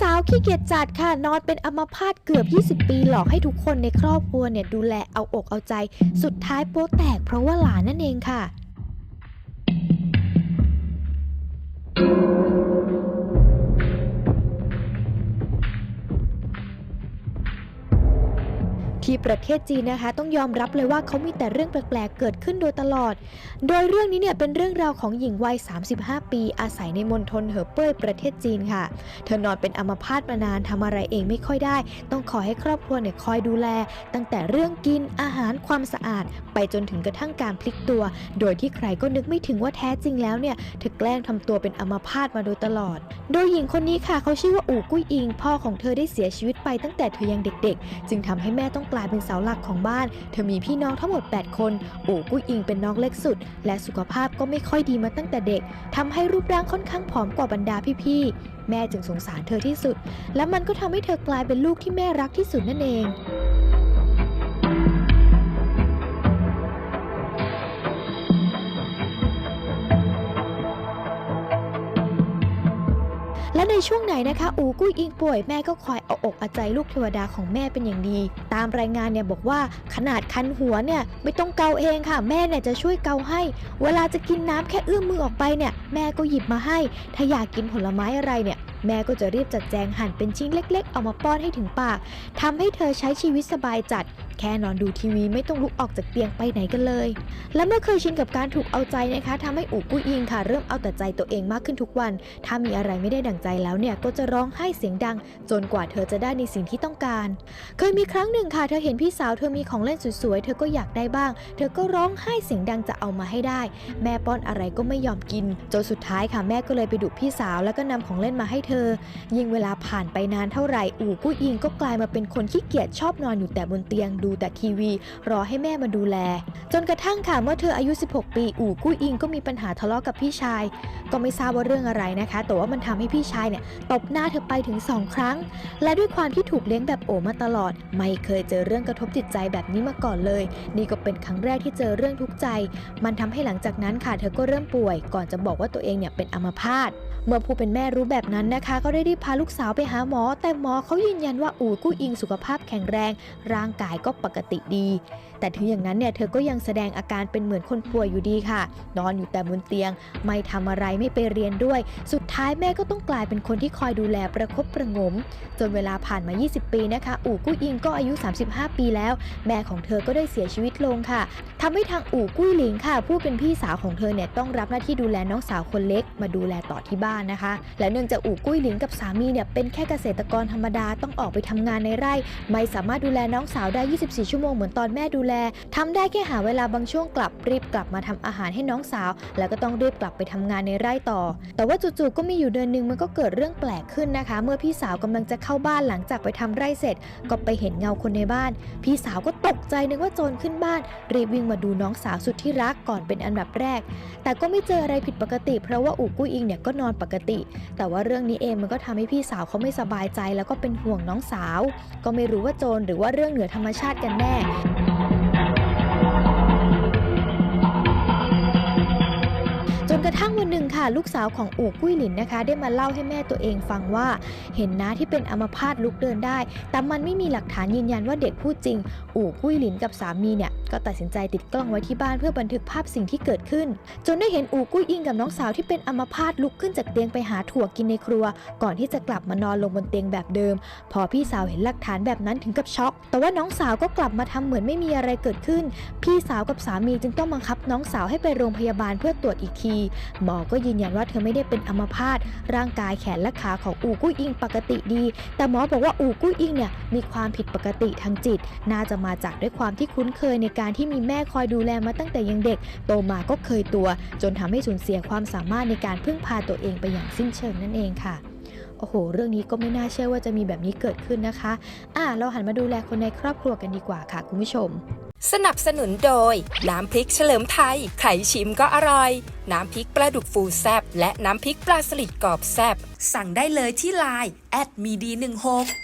สาวขี้เกียจจัดค่ะ นอนเป็นอัมพาตเกือบ 20 ปีหลอกให้ทุกคนในครอบครัวเนี่ยดูแลเอาอกเอาใจ สุดท้ายโป๊แตกเพราะว่าหลานนั่นเองค่ะ ที่ประเทศจีนนะคะ ต้องยอมรับเลยว่าเขามีแต่เรื่องแปลกๆเกิดขึ้นโดยตลอด โดยเรื่องนี้เนี่ยเป็นเรื่องราวของหญิงวัย 35 ปี อาศัยในมณฑลเหอเป้ยประเทศจีนค่ะ เธอนอนเป็นอัมพาตมานานทำอะไรเองไม่ค่อยได้ ต้องขอให้ครอบครัวเนี่ยคอยดูแล ตั้งแต่เรื่องกินอาหารความสะอาด ไปจนถึงกระทั่งการพลิกตัว โดยที่ใครก็นึกไม่ถึงว่าแท้จริงแล้วเนี่ยเธอแกล้งทำตัวเป็นอัมพาตมาโดยตลอด โดยหญิงคนนี้ค่ะเขาชื่อว่าอู่กุ้ยอิง พ่อของเธอได้เสียชีวิตไปตั้งแต่เธอยังเด็ก ๆ จึงทำให้แม่ต้องกลายเป็นเสาหลักของบ้าน เธอมีพี่น้องทั้งหมด 8 คนอู่กุ้ยอิงเป็นน้องเล็กสุด และสุขภาพก็ไม่ค่อยดีมาตั้งแต่เด็กทำให้รูปร่างค่อนข้างผอมกว่าบรรดาพี่ๆแม่จึงสงสารเธอที่สุด และมันก็ทำให้เธอกลายเป็นลูกที่แม่รักที่สุดนั่นเอง ในช่วงไหนนะคะอูกุ้ยอิงป่วยแม่ก็คอยเอาอกเอาใจลูกเทวดาของแม่เป็นอย่างดี ตามรายงานเนี่ยบอกว่าขนาดคันหัวเนี่ยไม่ต้องเกาเองค่ะ แม่เนี่ยจะช่วยเกาให้ เวลาจะกินน้ำแค่เอื้อมมือออกไปเนี่ยแม่ก็หยิบมาให้ ถ้าอยากกินผลไม้อะไรเนี่ยแม่ก็จะรีบจัดแจงหั่นเป็นชิ้นเล็ก ๆ เอามาป้อนให้ถึงปากทำให้เธอใช้ชีวิตสบายจัด แค่นอนดูทีวีไม่ต้องลุกออกจากเตียงไปไหนกันเลย และเมื่อเคยชินกับการถูกเอาใจนะคะทำให้อูกุ้ยอิงค่ะ เริ่มเอาแต่ใจตัวเองมากขึ้นทุกวัน ถ้ามีอะไรไม่ได้ดั่งใจแล้วเนี่ยก็จะร้องไห้เสียงดัง จนกว่าเธอจะได้ในสิ่งที่ต้องการ เคยมีครั้งหนึ่งค่ะ เธอเห็นพี่สาวเธอมีของเล่นสวยๆ เธอก็อยากได้บ้าง เธอก็ร้องไห้เสียงดังจะเอามาให้ได้ แม่ป้อนอะไรก็ไม่ยอมกิน จนสุดท้ายค่ะแม่ก็เลยไปดุพี่สาวแล้วก็นำของเล่นมาให้เธอ ยิ่งเวลาผ่านไปนานเท่าไหร่อูกุ้ยอิงก็กลายมาเป็นคนขี้เกียจชอบนอนอยู่แต่บนเตียงดูแต่ทีวี รอให้แม่มาดูแล จนกระทั่งค่ะเมื่อเธออายุ 16 ปี อู่กุ้อิงก็มีปัญหาทะเลาะกับพี่ชาย ก็ไม่ทราบว่าเรื่องอะไรนะคะ แต่ว่ามันทำให้พี่ชายเนี่ยตบหน้าเธอไปถึง 2 ครั้ง และด้วยความที่ถูกเลี้ยงแบบโอมาตลอด ไม่เคยเจอเรื่องกระทบจิตใจแบบนี้มาก่อนเลย นี่ก็เป็นครั้งแรกที่เจอเรื่องทุกข์ใจ มันทำให้หลังจากนั้นค่ะเธอก็เริ่มป่วย ก่อนจะบอกว่าตัวเองเนี่ยเป็นอัมพาต เมื่อผู้เป็นแม่รู้แบบนั้นนะคะ ก็ได้รีบพาลูกสาวไปหาหมอ แต่หมอเขายืนยันว่าอู่กู้อิงสุขภาพแข็งแรง ร่างกายก็ปกติดี แต่ถึงอย่างนั้นเนี่ยเธอก็ยังแสดงอาการเป็นเหมือนคนป่วยอยู่ดีค่ะ นอนอยู่แต่บนเตียง ไม่ทำอะไรไม่ไปเรียนด้วย สุดท้ายแม่ก็ต้องกลายเป็นคนที่คอยดูแลประคบประงม จนเวลาผ่านมา 20 ปีนะคะ อู่กู้อิงก็อายุ 35 ปีแล้ว แม่ของเธอก็ได้เสียชีวิตลงค่ะทำให้ทางอู่กุ้ยหลิงค่ะ ผู้เป็นพี่สาวของเธอเนี่ยต้องรับหน้าที่ดูแลน้องสาวคนเล็ก มาดูแลต่อที่บ้านนะคะ และเนื่องจากอู่กุ้ยหลิงกับสามีเนี่ยเป็นแค่เกษตรกรธรรมดาต้องออกไปทำงานในไร่ ไม่สามารถดูแลน้องสาวได้ 24 ชั่วโมงเหมือนตอนแม่ดูแลทำได้แค่หาเวลาบางช่วงกลับรีบกลับมาทำอาหารให้น้องสาว แล้วก็ต้องรีบกลับไปทำงานในไร่ต่อ แต่ว่าจู่ๆก็มีอยู่เดือนหนึ่งมันก็เกิดเรื่องแปลกขึ้นนะคะ เมื่อพี่สาวกำลังจะเข้าบ้านหลังจากไปทำไร่เสร็จ ก็ไปเห็นเงาคนในบ้าน พี่สาวก็ตกใจนึกว่าโจรขึ้นบ้าน รีบวิ่งมาดูน้องสาวสุดที่รักก่อนเป็นอันดับแรก แต่ก็ไม่เจออะไรผิดปกติ เพราะว่าอู่กุ้ยอิงเนี่ยก็นอนปกติ แต่ว่าเรื่องนี้เองมันก็ทำให้พี่สาวเขาไม่สบายใจ แล้วก็เป็นห่วงน้องสาว ก็ไม่รู้ว่าโจรหรือว่าเรื่องเหนือธรรมชาติกันแน่ ค่ะลูกสาวของอู่กุ้ยหลินนะคะ ได้มาเล่าให้แม่ตัวเองฟังว่า เห็นน้าที่เป็นอัมพาตลุกเดินได้ แต่มันไม่มีหลักฐานยืนยันว่าเด็กพูดจริง อู่กุ้ยหลินกับสามีเนี่ยก็ตัดสินใจติดกล้องไว้ที่บ้านเพื่อบันทึกภาพสิ่งที่เกิดขึ้น จนได้เห็นอู่กุ้ยอิงกับน้องสาวที่เป็นอัมพาตลุกขึ้นจากเตียงไปหาถั่วกินในครัว ก่อนที่จะกลับมานอนลงบนเตียงแบบเดิม พอพี่สาวเห็นหลักฐานแบบนั้นถึงกับช็อก แต่ว่าน้องสาวก็กลับมาทำเหมือนไม่มีอะไรเกิดขึ้น พี่สาวกับสามีจึงต้องบังคับน้องสาวให้ไปโรงพยาบาลเพื่อตรวจอีกทีหมอก็ยืนยันว่าเธอไม่ได้เป็นอัมพาตร่างกายแขนและขาของอูกุ้ยอิงปกติดี แต่หมอบอกว่าอูกุ้ยอิงเนี่ยมีความผิดปกติทางจิต น่าจะมาจากด้วยความที่คุ้นเคยในการที่มีแม่คอยดูแลมาตั้งแต่ยังเด็ก โตมาก็เคยตัว จนทำให้สูญเสียความสามารถในการพึ่งพาตัวเองไปอย่างสิ้นเชิงนั่นเองค่ะโอ้โห เรื่องนี้ก็ไม่น่าเชื่อว่าจะมีแบบนี้เกิดขึ้นนะคะ อะเราหันมาดูแลคนในครอบครัวกันดีกว่าค่ะคุณผู้ชม สนับสนุนโดย น้ำพริกเฉลิมไทย ไข่ชิมก็อร่อย น้ำพริกปลาดุกฟูแซบและน้ำพริกปลาสลิดกรอบแซบสั่งได้เลยที่ไลน์แอดมีดี16